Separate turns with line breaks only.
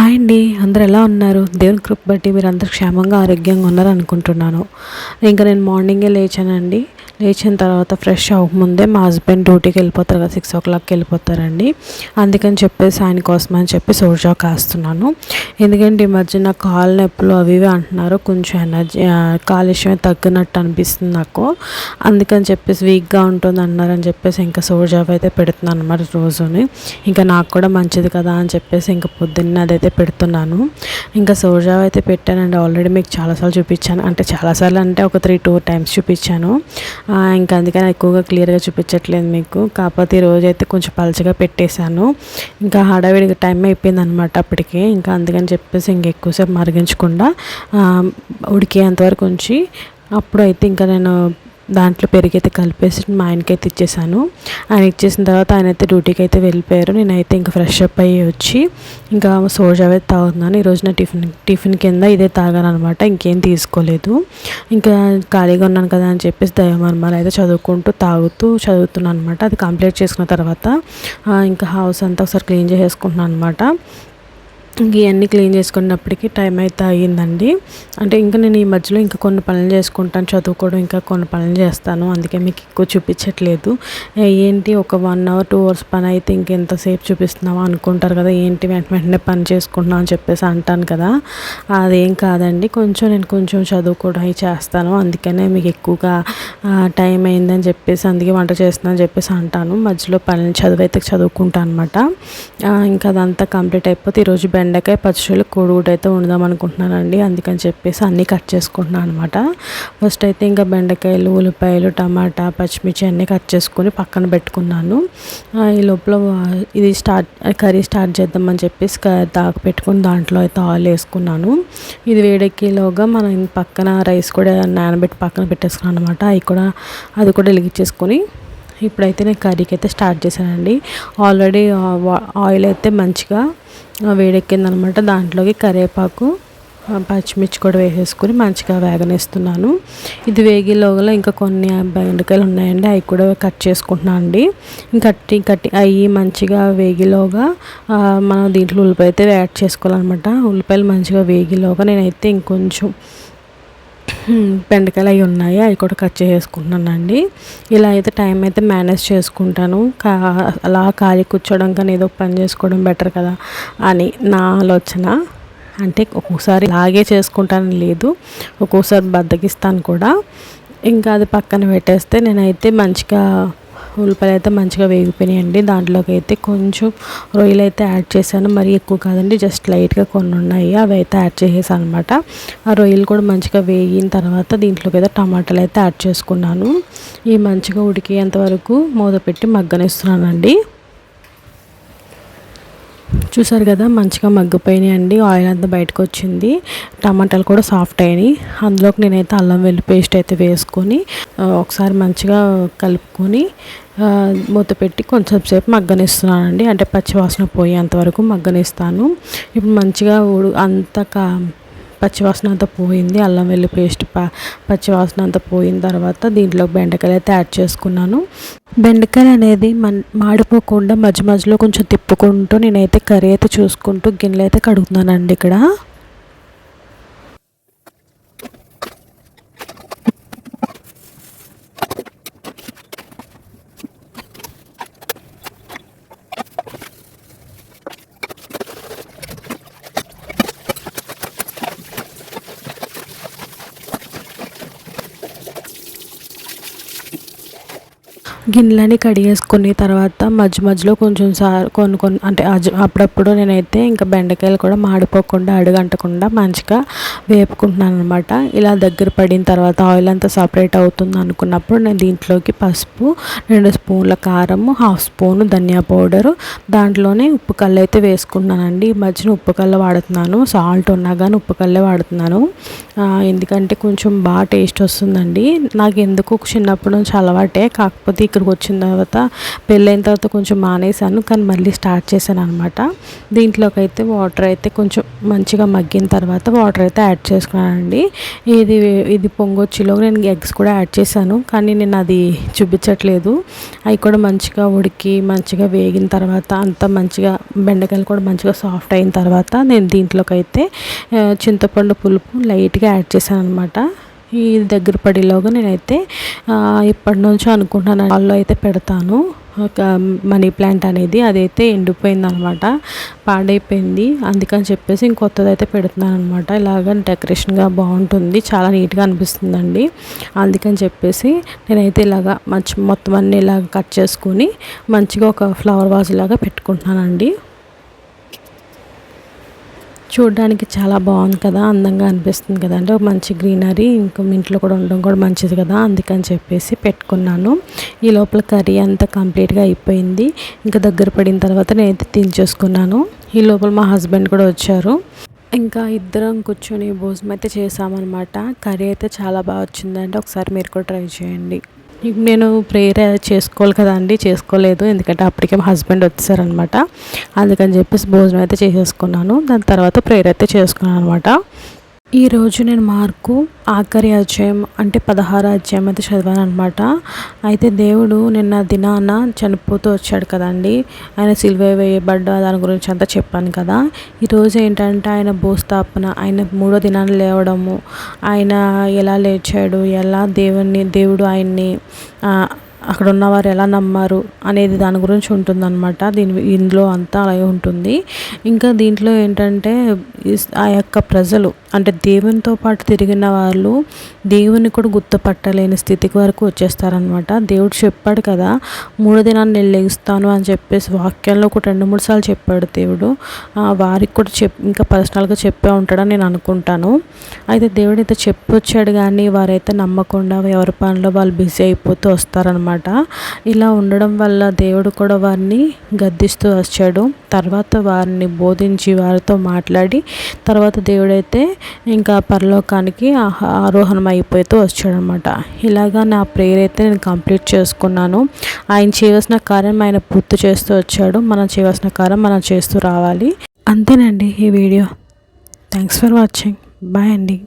Hi అండి. అందరు ఎలా ఉన్నారు? దేవుని కృప బట్టి మీరు అందరు క్షేమంగా ఆరోగ్యంగా ఉన్నారు అనుకుంటున్నాను ఇంకా నేను మార్నింగే లేచానండి. లేచిన తర్వాత ఫ్రెష్ అవ్వకముందే మా హస్బెండ్ డ్యూటీకి వెళ్ళిపోతారు కదా సిక్స్ ఓ క్లాక్కి వెళ్ళిపోతారండి. అందుకని చెప్పేసి ఆయన కోసం అని చెప్పి సోర్జా కాస్తున్నాను. ఎందుకంటే ఈ మధ్య నా కాళ్ళ నొప్పులు అవి ఇవి అంటున్నారు. కొంచెం ఎనర్జీ కాలుష్యం తగ్గినట్టు అనిపిస్తుంది నాకు. అందుకని చెప్పేసి వీక్గా ఉంటుంది అన్నారని చెప్పేసి ఇంకా సోర్జావ్ అయితే పెడుతున్నాను అనమాట రోజుని. ఇంకా నాకు కూడా మంచిది కదా అని చెప్పేసి ఇంకా పొద్దున్నే అదైతే పెడుతున్నాను. ఇంకా సోర్జావ్ అయితే పెట్టానండి. ఆల్రెడీ మీకు చాలాసార్లు చూపించాను. అంటే చాలాసార్లు అంటే ఒక త్రీ టూ టైమ్స్ చూపించాను. ఇంకా అందుకని ఎక్కువగా క్లియర్గా చూపించట్లేదు మీకు. కాకపోతే ఈ రోజు అయితే కొంచెం పలచగా పెట్టేశాను. ఇంకా హడావిడిగా టైం అయిపోయింది అనమాట అప్పటికే. ఇంకా అందుకని చెప్పేసి ఇంక ఎక్కువసేపు మరిగించకుండా ఉడికేంతవరకు ఉంచి అప్పుడు అయితే ఇంకా నేను దాంట్లో పెరిగైతే కలిపేసి మా ఆయనకి అయితే ఇచ్చేసాను. ఆయన ఇచ్చేసిన తర్వాత ఆయన అయితే డ్యూటీకి అయితే వెళ్ళిపోయారు. నేనైతే ఇంకా ఫ్రెష్ అప్ అయ్యి వచ్చి ఇంకా సోజా అయితే తాగుతున్నాను. ఈరోజు నా టిఫిన్ టిఫిన్ కింద ఇదే తాగాను అనమాట ఇంకేం తీసుకోలేదు. ఇంకా ఖాళీగా ఉన్నాను కదా అని చెప్పేసి దయమర్మాలు అయితే చదువుకుంటూ తాగుతూ చదువుతున్నాను అనమాట అది కంప్లీట్ చేసుకున్న తర్వాత ఇంకా హౌస్ అంతా ఒకసారి క్లీన్ చేసేసుకుంటున్నాను అనమాట ఇవన్నీ క్లీన్ చేసుకున్నప్పటికీ టైం అయితే అయ్యిందండి. అంటే ఇంకా నేను ఈ మధ్యలో ఇంకా కొన్ని పనులు చేసుకుంటాను చదువుకోవడం ఇంకా కొన్ని పనులు చేస్తాను. అందుకే మీకు ఎక్కువ చూపించట్లేదు. ఏంటి ఒక వన్ అవర్ టూ అవర్స్ పని అయితే ఇంకెంతసేపు చూపిస్తున్నావా అనుకుంటారు కదా ఏంటి వెంట వెంటనే పని చేసుకుంటున్నాం అని చెప్పేసి అంటాను కదా. అదేం కాదండి కొంచెం నేను కొంచెం చదువుకోవడం అవి చేస్తాను. అందుకనే మీకు ఎక్కువగా టైం అయిందని చెప్పేసి అందుకే వంట చేస్తుందని చెప్పేసి అంటాను. మధ్యలో పని చదువు అయితే చదువుకుంటాను అనమాట ఇంకా అదంతా కంప్లీట్ అయిపోతే ఈరోజు బెండకాయ పచ్చళ్ళు కోడిగుడ్డు అయితే వండుదాం అనుకుంటున్నానండి. అందుకని చెప్పేసి అన్నీ కట్ చేసుకుంటున్నాను అనమాట ఫస్ట్ అయితే ఇంకా బెండకాయలు ఉల్లిపాయలు టమాటా పచ్చిమిర్చి అన్నీ కట్ చేసుకొని పక్కన పెట్టుకున్నాను. ఈ లోపల ఇది స్టార్ట్ కర్రీ స్టార్ట్ చేద్దామని చెప్పేసి క- దాకా పెట్టుకుని దాంట్లో అయితే ఆయిల్ వేసుకున్నాను. ఇది వేడెక్కేలోగా మనం పక్కన రైస్ కూడా నానబెట్టి పక్కన పెట్టేసుకున్నాను అనమాట కూడా అది కూడా వెలిగించేసుకొని ఇప్పుడైతే నేను కర్రీకి అయితే స్టార్ట్ చేశానండి. ఆల్రెడీ ఆయిల్ అయితే మంచిగా వేడెక్కింది వేడెక్కిందనమాట. దాంట్లోకి కరివేపాకు పచ్చిమిర్చి కూడా వేసేసుకుని మంచిగా వేగనేస్తున్నాను. ఇది వేగిలోగల ఇంకా కొన్ని బెండకాయలు ఉన్నాయండి. అవి కూడా కట్ చేసుకుంటున్నాను అండి. ఇంకా కట్టి కట్టి అవి మంచిగా వేగిలోగా మనం దీంట్లో ఉల్లిపాయ అయితే యాడ్ చేసుకోవాలన్నమాట ఉల్లిపాయలు మంచిగా వేగిలోగా నేనైతే ఇంకొంచెం బెండకాయలు అవి ఉన్నాయి. అవి కూడా కట్ చేసుకుంటున్నానండి ఇలా అయితే టైం అయితే మేనేజ్ చేసుకుంటాను. కా అలా ఖాళీ కూర్చోవడం కానీ ఏదో పని చేసుకోవడం బెటర్ కదా అని నా ఆలోచన. అంటే ఒక్కోసారి ఇలాగే చేసుకుంటాను లేదు. ఒక్కోసారి బద్దకిస్తాను కూడా. ఇంకా అది పక్కన పెట్టేస్తే నేనైతే మంచిగా ఉల్లిపాయలు అయితే మంచిగా వేగిపోయినాయండి. దాంట్లోకి అయితే కొంచెం రొయ్యలు అయితే యాడ్ చేశాను. మరి ఎక్కువ కాదండి జస్ట్ లైట్గా కొన్ని ఉన్నాయి. అవి అయితే యాడ్ చేసేసాను అనమాట ఆ రొయ్యలు కూడా మంచిగా వేగిన తర్వాత దీంట్లోకి అయితే టమాటాలు అయితే యాడ్ చేసుకున్నాను. ఈ మంచిగా ఉడికేంత వరకు మూత పెట్టి మగ్గనిస్తున్నానండి. చూసారు కదా మంచిగా మగ్గిపోయినాయి అండి. ఆయిల్ అంతా బయటకు వచ్చింది టమాటాలు కూడా సాఫ్ట్ అయినాయి. అందులోకి నేనైతే అల్లం వెల్లి పేస్ట్ అయితే వేసుకొని ఒకసారి మంచిగా కలుపుకొని మూత పెట్టి కొంచెం సేపు మగ్గనిస్తున్నానండి. అంటే పచ్చివాసన పోయేంత వరకు మగ్గనిస్తాను. ఇప్పుడు మంచిగా ఉడు అంత కా పచ్చివాసన అంతా పోయింది. అల్లం వెల్లి పేస్ట్ ప పచ్చివాసన అంతా పోయిన తర్వాత దీంట్లో బెండకాయలు అయితే యాడ్ చేసుకున్నాను. బెండకాయలు అనేది మన్ మాడిపోకుండా మధ్య మధ్యలో కొంచెం తిప్పుకుంటూ నేనైతే కర్రీ అయితే చూసుకుంటూ గిన్నెలు అయితే కడుగుతున్నానండి ఇక్కడ. గిన్నెలని కడిగేసుకుని తర్వాత మధ్య మధ్యలో కొంచెం సార్ కొన్ని కొన్ని అంటే అజ- అప్పుడప్పుడు నేనైతే ఇంకా బెండకాయలు కూడా మాడిపోకుండా అడుగంటకుండా మంచిగా వేపుకుంటున్నాను అనమాట ఇలా దగ్గర పడిన తర్వాత ఆయిల్ అంతా సపరేట్ అవుతుంది అనుకున్నప్పుడు నేను దీంట్లోకి పసుపు రెండు స్పూన్ల కారము హాఫ్ స్పూన్ ధనియా పౌడరు దాంట్లోనే ఉప్పు కళ్ళు అయితే వేసుకున్నానండి. ఈ మధ్యన ఉప్పు కళ్ళు వాడుతున్నాను. సాల్ట్ ఉన్నా కానీ ఉప్పు కళ్ళే వాడుతున్నాను. ఎందుకంటే కొంచెం బాగా టేస్ట్ వస్తుందండి. నాకు ఎందుకు చిన్నప్పటి నుంచి అలవాటే. కాకపోతే ఇక్కడికి వచ్చిన తర్వాత పెళ్ళైన తర్వాత కొంచెం మానేశాను కానీ మళ్ళీ స్టార్ట్ చేశాను అనమాట దీంట్లోకి అయితే వాటర్ అయితే కొంచెం మంచిగా మగ్గిన తర్వాత వాటర్ అయితే యాడ్ చేసుకున్నానండి. ఇది ఇది పొంగొచ్చిలో నేను ఎగ్స్ కూడా యాడ్ చేశాను కానీ నేను అది చూపించట్లేదు. అవి కూడా మంచిగా ఉడికి మంచిగా వేగిన తర్వాత అంత మంచిగా బెండకాయలు కూడా మంచిగా సాఫ్ట్ అయిన తర్వాత నేను దీంట్లోకి అయితే చింతపండు పులుపు లైట్గా యాడ్ చేశాను అనమాట ఈ దగ్గర పడేలోగా నేనైతే ఇప్పటి నుంచో అనుకుంటున్నాను. వాళ్ళు అయితే పెడతాను. ఒక మనీ ప్లాంట్ అనేది అదైతే ఎండిపోయింది అనమాట పాడైపోయింది. అందుకని చెప్పేసి ఇంకొత్తది అయితే పెడుతున్నాను అనమాట ఇలాగ డెకరేషన్గా బాగుంటుంది. చాలా నీట్గా అనిపిస్తుందండి. అందుకని చెప్పేసి నేనైతే ఇలాగ మంచి మొత్తం అన్నీ ఇలాగ కట్ చేసుకుని మంచిగా ఒక ఫ్లవర్ వాజ్ లాగా పెట్టుకుంటున్నానండి. చూడడానికి చాలా బాగుంది కదా అందంగా అనిపిస్తుంది కదా. అంటే ఒక మంచి గ్రీనరీ ఇంకా ఇంట్లో కూడా ఉండడం కూడా మంచిది కదా అందుకని చెప్పేసి పెట్టుకున్నాను. ఈ లోపల కర్రీ అంతా కంప్లీట్గా అయిపోయింది. ఇంకా దగ్గర పడిన తర్వాత నేనైతే తినేసుకున్నాను ఈ లోపల మా హస్బెండ్ కూడా వచ్చారు. ఇంకా ఇద్దరం కూర్చొని భోజనం అయితే చేసామన్నమాట. కర్రీ అయితే చాలా బాగా వచ్చిందంటే ఒకసారి మీరు కూడా ట్రై చేయండి. నేను ప్రేయర్ చేసుకోవాలి కదా అండి చేసుకోలేదు. ఎందుకంటే అప్పటికే మా హస్బెండ్ వచ్చారనమాట. అందుకని చెప్పేసి భోజనం అయితే చేసేసుకున్నాను. దాని తర్వాత ప్రేయర్ అయితే చేసుకున్నాను అనమాట. ఈరోజు నేను మార్కు ఆఖరి అధ్యాయం అంటే పదహారు అధ్యాయం అయితే చదివాను అనమాట అయితే దేవుడు నిన్న దినాన చనిపోతూ వచ్చాడు కదండి. ఆయన సిల్వ వేయబడ్డ దాని గురించి అంతా చెప్పాను కదా. ఈరోజు ఏంటంటే ఆయన భూస్థాపన ఆయన మూడో దినాన్ని లేవడము ఆయన ఎలా లేచాడు ఎలా దేవుణ్ణి దేవుడు ఆయన్ని అక్కడ ఉన్నవారు ఎలా నమ్మారు అనేది దాని గురించి ఉంటుందన్నమాట. దీని ఇందులో అంతా అలాగే ఉంటుంది. ఇంకా దీంట్లో ఏంటంటే ఆ యొక్క ప్రజలు అంటే దేవునితో పాటు తిరిగిన వాళ్ళు దేవుని కూడా గుర్తుపట్టలేని స్థితికి వరకు వచ్చేస్తారనమాట దేవుడు చెప్పాడు కదా మూడు దినాన్ని నేను లెగుస్తాను అని చెప్పేసి వాక్యంలో ఒక రెండు మూడు సార్లు చెప్పాడు దేవుడు. వారికి కూడా చెప్ ఇంకా పర్సనల్గా చెప్పే ఉంటాడని నేను అనుకుంటాను. అయితే దేవుడు అయితే చెప్పొచ్చాడు కానీ వారైతే నమ్మకుండా ఎవరి పనిలో వాళ్ళు బిజీ అయిపోతూ వస్తారనమాట అనమాట ఇలా ఉండడం వల్ల దేవుడు కూడా వారిని గద్దిస్తూ వచ్చాడు. తర్వాత వారిని బోధించి వారితో మాట్లాడి తర్వాత దేవుడైతే ఇంకా పరలోకానికి ఆరోహణం అయిపోతూ వచ్చాడనమాట ఇలాగా నా ప్రేయర్ అయితే నేను కంప్లీట్ చేసుకున్నాను. ఆయన చేయవలసిన కార్యం ఆయన పూర్తి చేస్తూ వచ్చాడు. మనం చేయవలసిన కార్యం మనం చేస్తూ రావాలి. అంతేనండి ఈ video. Thanks for watching bye అండి.